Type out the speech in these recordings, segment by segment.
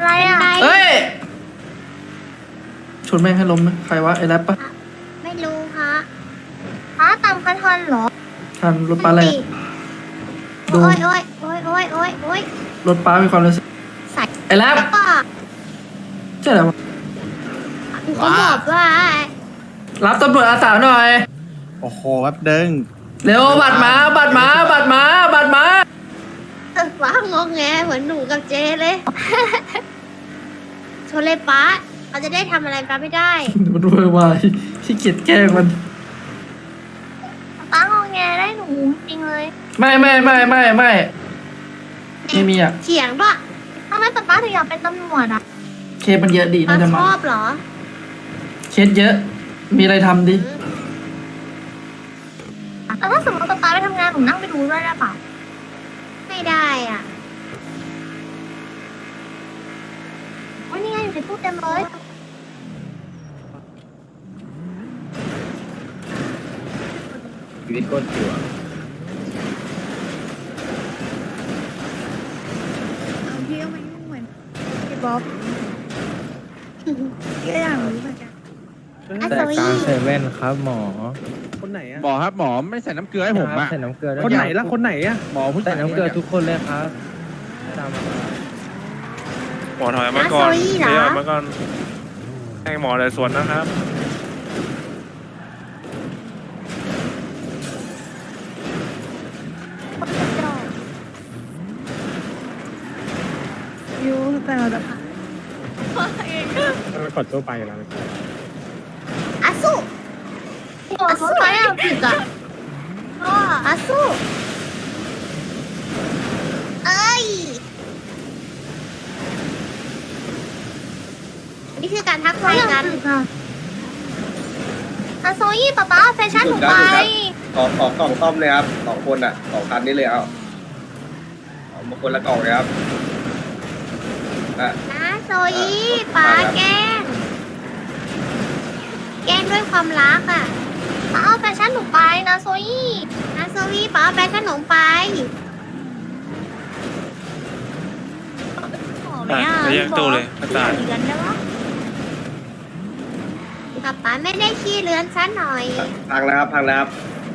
อะไรอะเอ้ยชนแม่งให้ล้มไหมใครวะไอ้แรปปะไม่รู้คะป้าตามคันทันเหรอ ทันรถป้าอะไรอะดูโอ้ยโอ้ยโอ้ยโอ้ยโอ้ยโอ้ยรถป้ามีความรู้สึกใส่ไอ้แรปแล้วก็ใช่เหรอวะเขาบอกว่า รับตำรวจอาสาหน่อย โอ้โหแป๊บเดิงเร็วบัตรมาบัตรมาบัตรมาบัตรมาเออป้างงแงเหมือนหนูกับเจเลย ชนเลยป้าเราจะได้ทำอะไรป้าไม่ได้มันเวอร์วายขี้เกียจแกล้งมัน ป้างงแงได้หนูจริงเลยไม่ไม่ไม่ไม่ไม่ไม่มีอะเถียงด้วยทำไมป้าถึงอยากเป็นตำรวจอะเคสมันเยอะดีป้าน่าจะชมาอบเหรอเคสเยอะ มีอะไรทำดิ แล้วถ้าสมมติป้าไปทำงานหนูนั่งไปดูด้วยได้เปล่าไม่ได้อะ วันนี้ไงอยู่ในตู้เต็มเลยชีวิตโคตรจั่วพี่ก็มายุ่งเหมือนพี่บ๊อบก็อยากรู้เหมือนกันอาแต่โซกลางยี่เซเว่นครับหมอคนไหนอะหมอครับหมอไม่ใส่น้ำเกลือให้ผมครัอะบใส่น้ำเกลือด้วยคนไหนละคนไหนอะหมอผู้ใส่น้ำเกลือทุกคนเลยครับตามมา หมอถอยมาก่อนถอยมาก่อนให้หมอเลยสวนนะครับ ยูแต่เราจะกดตัวไปแล้วอาสุอาสุอะไรอะผิดอะอาสุเอ้ยนี่ คือการทักทายกันอาโซยี่ป๊าป๊าแฟชั่นหนูไปขอขอกล่องซ่อมเลยครับสองคนอะสองคันนี้เลยเอาเอามาคนละกล่องเลยครับอะนะโซยี่ป๊าแกล้งแกล้งด้วยความรักอะป๊าเอาแฟชั่นหนูไปนะโซยี่นะโซยี่ป๊าเอาแฟชั่นหนูไปอะไปแยกตู้เลยกระต่ายเดือนได้ปะ ป๊าป๊าไม่ได้ขี้เลือนฉันหน่อย พังแล้วครับพังแล้วครับ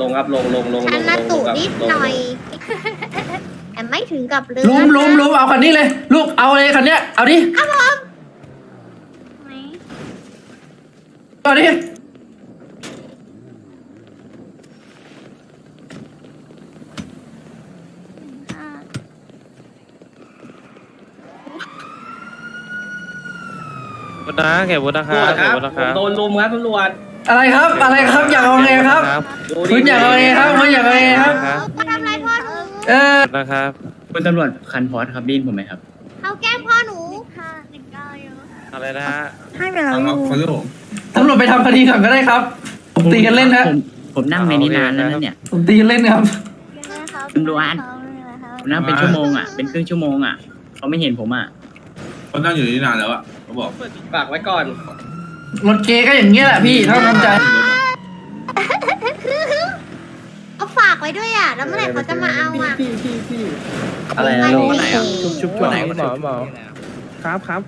ลงครับลงลงลงฉันลละงตุครับนิดลงหน่อย แต่ไม่ถึงกับเลือนลุมลุมลุมเอาคันนี้เลย ลูกเอาเลยคันเนี้ยเอาดิครับผมเอาดิ บุญนะเก็บบุญนะครับตำรวจคเก็บรับบุญนะผคมรับโดนลุมครับตำรวจอะไรครับอะไรครับอยากเอาไงครับ ดูคุณอยากเอาไงครับคุณอยากเอาไงครับครับ เขาทำอะไรพ่อหนูเออนะครับคุณตำรวจคันพอสครับได้ยินผมไหมครับเขาแกล้งพ่อหนูอะไรนะฮะให้ไปแล้วยูตำรวจไปทำคดีก่อนก็ได้ครับผมตีกันเล่นฮะผมผมนั่งในนี้นานแล้วนะเนี่ย ผมตีกันเล่นครับ ตำรวจ ผมนั่งเป็นชั่วโมงอะ เป็นครึ่งชั่วโมงอะเขาไม่เห็นผมอะ เขานั่งอยู่นี่นานแล้วอะเขาบอกฝากไว้ก่อน รถเกย์ก็อย่างเงี้ยแหละพี่เท่าน้ำใจเขาฝากไว้ด้วยอะ แล้วเมื่อไหร่เขาจะมาเอาอะอะไรนะลุงไหนอะชุบชุบหมอหมอหมอครับครับ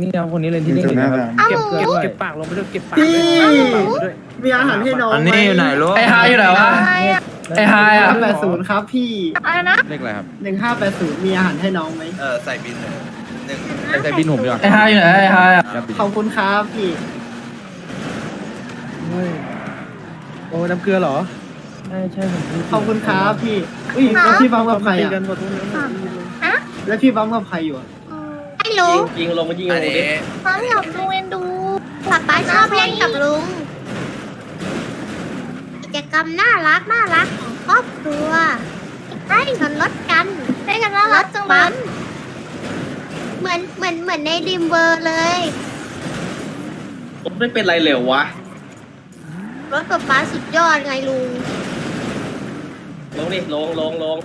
นี่เอาคนนี้เลยที่นี่นะครับเอาเก็บหมูเก็บเก็บปากลงไปด้วยเก็บปากด้วยเก็บปากลงไปด้วยมีอาหารให้น้องอันนี้อยู่ไหนลูกไอ้ฮายอยู่ไหนวะไอ้ฮายอะแปดศูนย์ครับพี่อะไรนะเลขอะไรครับหนึ่งห้าแปดศูนย์มีอาหารให้น้องไหมเออใส่บินเลย หนึ่งใส่บินผมดีกว่าไอ้ฮายอยู่ไหนไอ้ฮายอะขอบคุณครับพี่โอ้น้ำเกลือเหรอใช่ใช่ผมขอบคุณครับพี่อุ้ยแล้วพี่บัมกับใครตีอะกันขอโทษนะแล้วพี่บัมกับใครอยู่อะไม่รู้ยิงลงมายิงลอันงนี้ดิฟ้าอยากดูเอ็นดูป๊าป๊าชอบเล่นกับลุงกิจกรรมน่ารักน่ารักของครอบครัวให้ชนรถกันให้กันน่ารักจังเลย เหมือนเหมือนเหมือนในริมเวอร์เลยผมไม่เป็นไรเหลววะรถกับป๊าสุดยอดไงลุงลงดิลงลงลง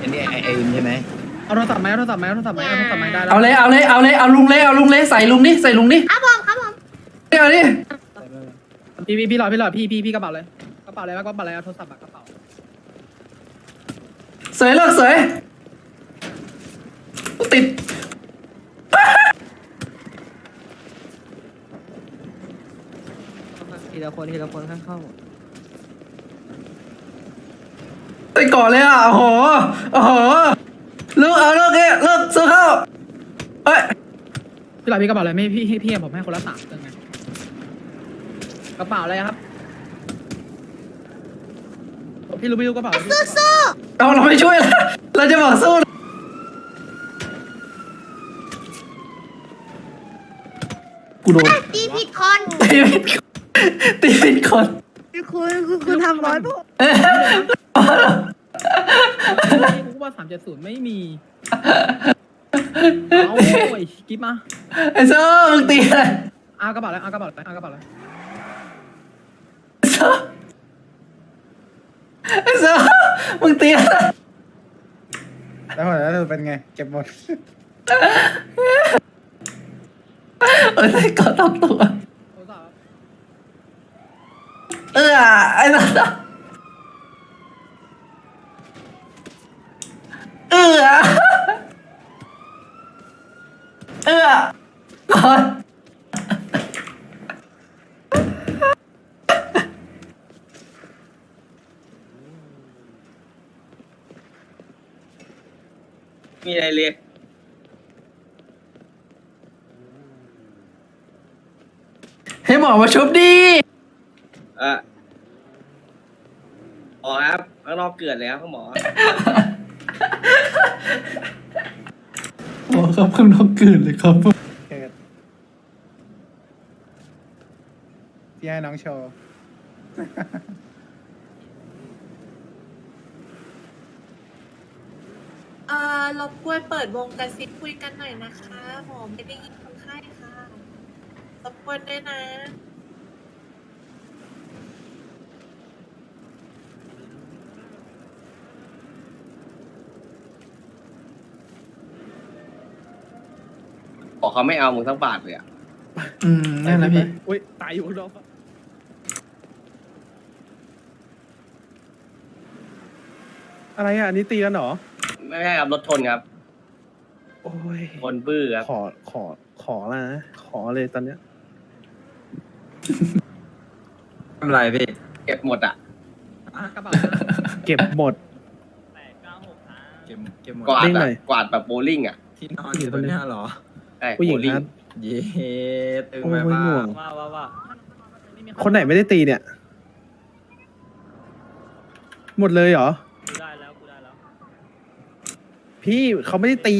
อันนี้ไอเอ็มใช่ไหมเอาโทรศัพท์ไหมเอาโทรศัพท์ไหมเอาโทรศัพท์ไหมเอาโทรศัพท์ไหมได้แล้วเอาเลยเอาเลยเอาเลยเอาลุงเลยเอาลุงเลยใส่ลุงนี่ใส่ลุงนี่ครับผมครับผมเอาดิพี่พี่พี่รอพี่รอพี่พี่พี่กระเป๋าเลยกระเป๋าอะไรวะกระเป๋าอะไรเอาโทรศัพท์อะกระเป๋า เสยเลิกเสย ติดทีละคนทีละคนข้างเข้าติดก่อนเลยอะโอ้โหโอ้โหเลิกเอาเลิกเอะเลิกซื้อข้าวเอ้ยพี่หลอดพี่กระเป๋าอะไรไม่พี่ให้พี่ผมให้คนละสามเรื่องไงกระเป๋าอะไรครับ พี่รู้พี่รู้กระเป๋าอะไรพี่สู้เอาเราไม่ช่วยแล้วเราจะบอกสู้ กูโดนๆตีผิดคนตีผิดตีผิดคนคุณคุณคุณทำร้อยผมเอ้ยกูว่าสามเจ็ดศูนย์ไม่มีเอาโอ้ยกิ๊บมาไอ้เซอร์มึงตีอะไรเอากระเป๋าอะไรเอากระเป๋าอะไรเอากระเป๋าอะไรไอ้เซอร์ไอ้เซอร์มึงตีอะไรแล้วหมดแล้วเป็นไงเก็บหมด เอ้ยใส่กอดต้องตัวโทรศัพท์เออไอ้สัสเออเออก่อนมีอะไรเลย ห้หมอมาชุบดีเออหมอครับข้างนอกเกิดแล้วครับหมอ หมอครับข้างนอกเกินเลยครับเกิดพี่ให้น้องโชว์ เอ่อรบกวนเปิดวงกระซิบคุยกันหน่อยนะคะหมอไม่ได้ยินคนไข้ค่ะ รบกวนด้วยนะหมอเขาไม่เอามึงทั้งบาทเลยอะ อืมนั่นแหละพี่ อุ้ยตายอยู่ข้างนอกอะไรอะอันนี้ตีกันเหรอ ไม่ใช่ครับรถชนครับ โอ้ย คนบื้อครับ ขอขอขอแล้วนะ ขอเลยตอนเนี้ย ทำไรพี่ เก็บหมดอะอะกระเป๋าเก็บหมดเก็บเก็บหมดกวาดเด้งหอะน่อย กวาดแบบโบว์ลิ่งอะที่นอนอยู่ตรงเนี้ยเหรอ ใช่ผู้หญิงโบว์ลิ่ครับ เย้ตึงโอ้ไปยบ้าหน่วงว่าว่าว่าคนไหนไม่ได้ตีเนี่ย หมดเลยเหรอ กูได้แล้วกูได้แล้วพี่เขาไม่ได้ตี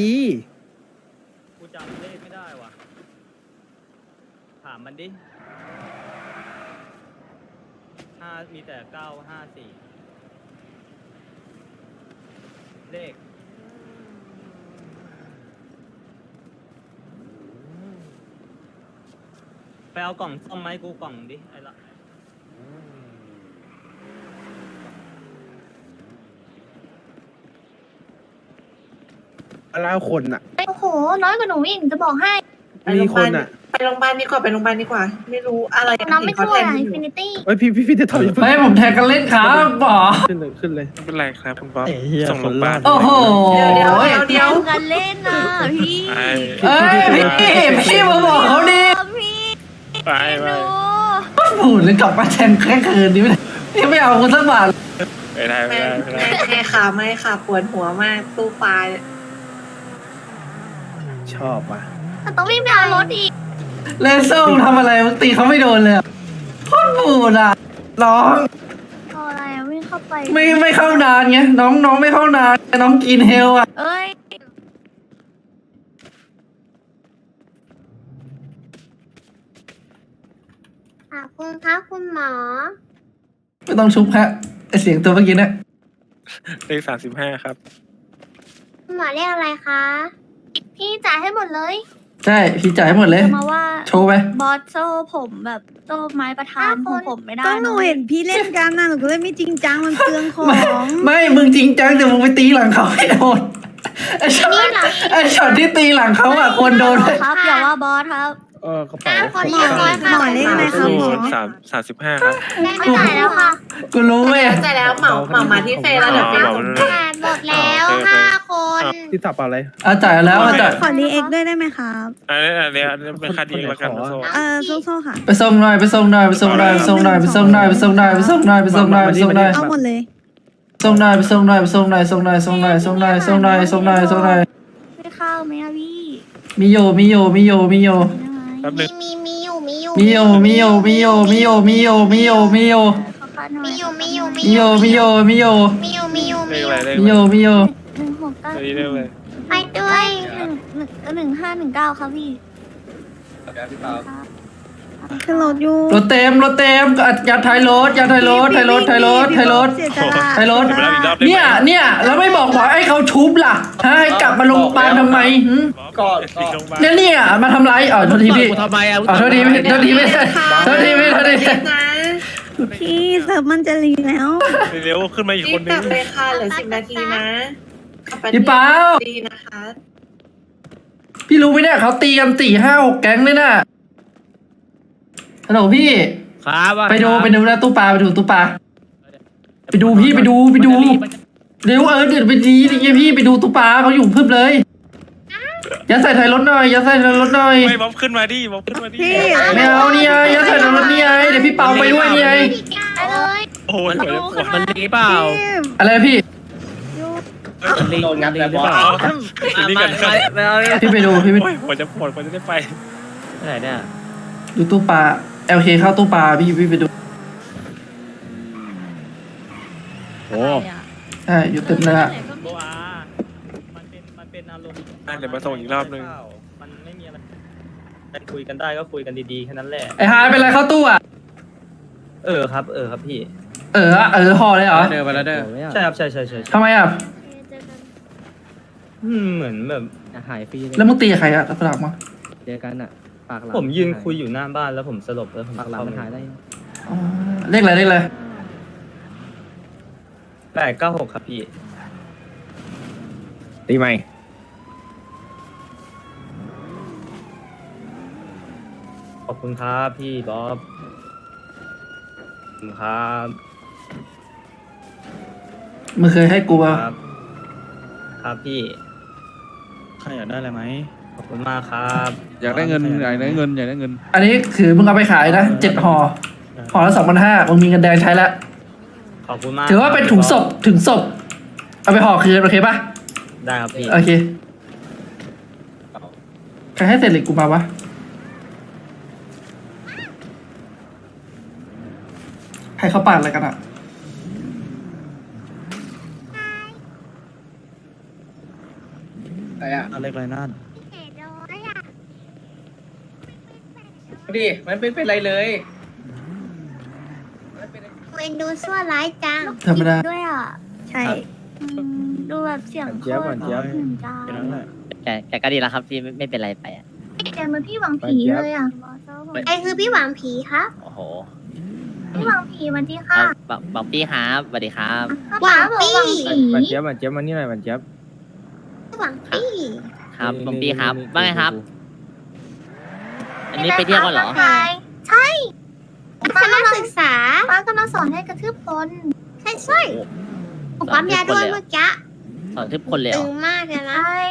กูจำเลขไม่ได้ว่ะถามมันดิห้า มีแต่เก้าห้าสี่เลข ไปเอากล่องส้มไหมาให้กูกล่องดิ ไอ้ละ แล้วคนอะ โอ้โห น้อยกว่าหนูอีกจะบอกให้ มีคนอะไป โรงพยาบาลดีกว่าไปโรงพยาบาลดีกว่า ไม่รู้อะไรน้องไม่เขาช่วยแทนอะที่อินอยู่ฟินิตี้เฮ้ยพี่พี่พี่จะทำอย่าเพิ่งเฮ้ยผมแทงกันเล่นครับหมอขึ้นเลยขึ้นเลย ไม่เป็นไรครับคุณป๊อปไอ้เหี้ยส่งโรงพยาบาลโอ้โหเดี๋ยวเดี๋ยวเดี๋ยวเดี๋ยวกันเล่นอะพี่ไปเอ้ยพี่พี่มาบอกเขาดิพี่ไปไปพูดแล้วกลับมาแทงแค่คืนนี้ไม่ได้พี่ไม่เอาคนสักบาทไม่ได้ไม่แม่ได้ไม่ได้แม่แม่ค่ะไม่ค่ะปวดหัวมากตู้ปลาชอบว่ะแต่ต้องวิ่งไปเอารถอีก เลเซอร์มึงทำอะไรมึงตีเขาไม่โดนเลยอะโคตรบูดอะน้องเอาอะไรอะวิ่งเข้าไป ไม่ไม่เข้านานไงน้องน้องไม่เข้านานน้องกินเฮลอะเอ้ยขอบคุณครับคุณหมอ ไม่ต้องชุบฮะไอเสียงตัวเมื่อกี้เนะเลขสามสิบห้าครับ คุณหมอเรียกอะไรคะ พี่จ่ายให้หมดเลย ใช่พี่จ่ายให้หมดเลย จะมาว่าโชว์ไป บอสโซ่ผมแบบโซ่ไม้ประธานห้าขคองนผมไม่ได้ก็หนูนะเห็นพี่เล่นกันนะหนูก็เลยไม่จริงจังมันเปลืองของไม่ไม่มึงจริงจังแต่มึงไปตีหลังเขาให้โดนไอช็อตนี่หลังไอช็อตที่ตีหลังเขาอะควรโดน ครับอย่าว่าบอสครับ เออกระเป๋าห้าคนเรียบร้อยค่ะหมอเลขอะไรครับหมอ สามสามสิบห้าครับได้ไม่จ่ายแล้วค่ะกูรู้เว้ยเข้าใจแล้วเหมาเหมามาที่เฟย์แล้วเดี๋ยวเฟย์อ๋อส่งเหมาผ่านหมดแล้วห้าคนที่สับอะไรอาจ่ายแล้วอาจ่ายขอรีเอ็กด้วยได้ไหมครับอันนี้อันนี้อันนี้เป็นคดีละกันนะโซ่เออโซ่ๆค่ะ ไปส่งหน่อยไปส่งหน่อยไปส่งหน่อยไปส่งหน่อยไปส่งหน่อยไปส่งหน่อยไปส่งหน่อยไปส่งหน่อยไปส่งหน่อยเอาหมดเลยส่งหน่อยไปส่งหน่อยไปส่งหน่อยส่งหน่อยส่งหน่อยส่งหน่อยส่งหน่อยส่งหน่อยส่งหน่อยไม่เข้าไหมอะพี่มีโยมีโยมีโยมีโย แป๊บนึมีงมีมีอยู่มีอยู่มีโยมีโยมีโยมีโยมีโยมีโยมีโยขอคัดหน่อยมีอยู่มีอยู่มีโยมีโยมีโยมีอยู่มีอยู่เลมีขออะไรยู่เลขมีอะโยไรมีโยหนึ่งหกเก้าอันนี้เลขอะไรไปด้วยหนึ่งหนึ่งหนึ่งห้าหนึ่งเก้าครับพี่ครับพี่เปา ขึ้นรถอยู่รถเต็มรถเต็มอัดยัดท้ายรถยัดท้ายรถท้ายรถท้ายรถท้ายรถเสียสละท้ายรถเดี๋ยวไปรับอีกรอบได้ไหม เนี่ยเนี่ยแล้วไม่บอกบอกให้เขาชุบล่ะฮะให้กลับมาโรงพยาบาลทำไมหึก็ติดโรงพยาบาลเนี่ยเนี่ยมาทำไรอ๋อโทษทีพี่ทำไมอะอ๋อโทษทีพี่โทษทีพี่โทษทีพี่โทษทีรีบนะพี่เซิร์ฟมันจะรีแล้ว เร็วขึ้นมาอีกรีคบนกนึลังบเลยค่ะเหลือสิบนาทีนะกลับไปพี่เปาดีนะคะ พี่รู้ไหมเนี่ยเขาตีกันสี่ห้าหกแก๊งเลยน่ะ ฮัลโหลพี่ ครับว่าไปดูไปดูนะตู้ปลาไปดูตู้ปลาไปดูพี่ไปดูไปดูเร็วเออเดี๋ยวไปดีดิพี่ไปดูตู้ปลาเขาอยู่เพิ่มเลยอย่าใส่ท้ายรถหน่อยอย่าใส่ท้ายรถหน่อยไม่บ๊อบขึ้นมาดิบ๊อบขึ้นมาดิพี่ไม่เอานี่ไงอย่าใส่ท้ายรถนี่ไงเดี๋ยวพี่เปาไปด้วยนี่ไงไปเลยโอ้ยหัวจะปวดมันรีเปล่า อะไรพี่มันรีโดนงัดรีแล้วหรืบออเปล่าทีนี้กันไม่ไม่เอาพี่ไปดูพี่ไปโอ้ยหัวจะปวดหัวจะได้ไปไหนเนี่ยดูตู้ปลา LK เข้าตู้ปลาพี่พี่ไปดูโอ้ใช่อยู่เต็มเลยอะโบอามันเป็น มันเป็นอารมณ์อะเดี๋ยวมาส่งอีกรอบนึง มันไม่มีอะไรแต่คุยกันได้ก็คุยกันดีๆแค่นั้นแหละ ไอ้ฮายเป็นไรเข้าตู้อะ เออครับ เออครับพี่ เอออะเออห่อเลยเหรอเดินไปแล้วเด้อใช่ครับ ใช่ใช่ใช่ใช่ทำไมอะอืมเหมือนแบบ หายฟรีเลยแล้วมึงตีกับใครอะฝรั่งมาเจอกันอะ ปากหลังผมยืนคุยอยู่หน้าบ้านแล้วผมสลบแล้วผมปากหลังมันหายได้อ๋อเลขอะไรเลขอะไรแปดเก้าหกครับพี่ตีไหมขอบคุณครับพี่บ๊อบขอบคุณครับมึงเคยให้กูคอะรับ ครับพี่ ใครอยากได้อะไรไหมข อบคุณมากครับอยากได้เงินอยากได้เงินอยากได้เงิน อันนี้คือมึงเอาไปขายนะเจ็ดห่อห่อละสองพันห้ามึงมีเงินแดงใช้แล้วขอบคุณมากถือว่าเป็นถุงศพถึงศพ เอาไปห่อคืนโอเคปะได้ครับพี่โอเคใครให้เศษเหล็กกูมาวะใครเขาปาดอะไรกันอะอะไรอะอะไรไรนั่น ดิมันเป็นเป็นไรเลยเวนดูซั่วร้ายจังธรรมดา ด้วยอะใช่อืมดูแบบเสียงโคเจี๊ยบตก่รอนเจี๊ยบหนึ่งจ้าแค่นั้นแหละแกแกก็ดีแล้วครับที่ไม่ไม่เป็นไรไปอะแกเหมือนพี่หวังผีเลยอะไอคือพี่หวังผีครับโอ้โหพี่หวังผีสวันดีค่ะเอาบอกบอกพี่ครับสวัสดีครับหวังปี้มันเจี๊ยบมันเจี๊ยบมันนี่หน่อยมันเจี๊ยบหวังปี้ครับบอกพี่ครับว่าไงครับ อันนี้ไปเที่ยวกันเหรอ ใช่คณะศึกษาป้ากำลังสอนให้กระทืบคนใช่ใช่ผมปั๊มยาด้วยเมื่อกี้สอนทุกคนเลยเหรตึองมากเลยนะใช่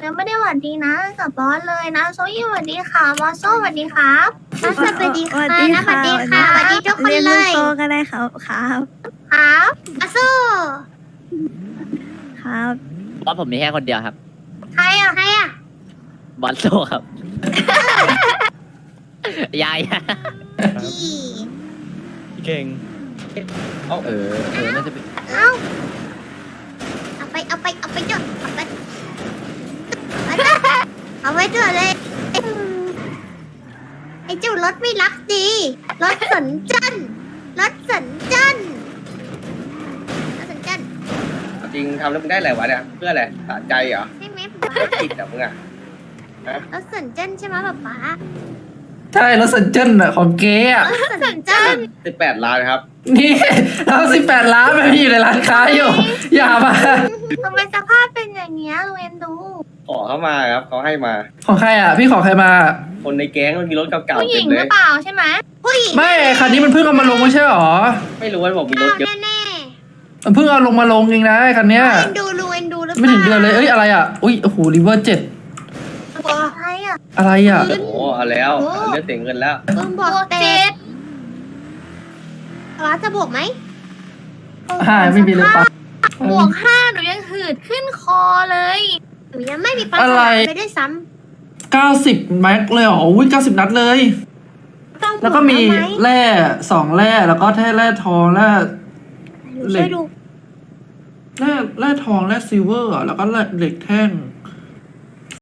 แล้วไม่ได้หวัดดีนะกับบอสเลยนะโซยี่หวัดดีค่ะบอสโซหวัดดีครับน่าสวัสดีค่ะนะสวัสดีค่ะสวัสดีทุกคนเรียนเลลูกยโซก็ได้ครับครับครับมาสู้ครับบอสผมมีแค่คนเดียวครับ ใครอะใครอะบอสโซครับ ยายพี่พี่เก่งเออ เออ น่าจะเป็นเอาเอาไปเอาไปเอาไปจุดเอาไปเอาไปจุดเลยไอ้เจ้ารถไม่รักดีรถสนจันรถสนจันรถสนจันจริงทำแล้วมึงได้อะไรวะเนี่ย เพื่ออะไรสะใจเหรอใช่ไหมรถติดอะมึงอะรถสนจันใช่ไหมป๊าป๊า ใช่รถสัญจรอะของเก๊อะรถสนจันสิบแปดล้านครับ นี่เราสิบแปดล้านไม่มีอยู่ในร้านค้าอยู่ อย่ามาทำไมสภาพเป็นอย่างเงี้ยลุงเอ็นดู ขอเข้ามาครับเขาให้มา ของใครอะพี่ขอใครมา คนในแก๊งมันมีรถเก่าผู้ๆหเต็ญิมงเลหรืย อเปล่าใช่ไหมผู้หญิงไม่คันนี้มันเพิ่งเอามาลงไม่ใช่หรอไม่รู้ว่าบอกมีรถเยอะแน่มันเพิ่งเอาลงมาลงเองนะไอ้คันเนี้ยๆเอ็นดูลุงเอ็นดูหรือเปล่าไม่ถึงเดือนเลยเอ้ยอะไรอะอุ้ยโอ้โหริเวอร์เจ็ด ใช่อะอะไรอะ โอ้โหเอาแล้วเอาเลือดเสียเงินแล้วลุงบอกบวกเตะเจ็ดร้านจะบวกไหมหายไม่มีเลยปะ บวกห้าหนูยังหืดขึ้นคอเลย หนูยังไม่มีปลาอะไร ไปได้วยซ้เก้าสิบแม็กเลยเหรออุ้ยเก้าสิบนัดเลยำต้องบแล้วก็มีเอาไหแร่สองแร่แล้วก็แท่แร่ทองแร่หนูช่วยดูแร่แร่ทองแร่ซิลเวอร์อะแล้วก็แร่เหล็กแท่ง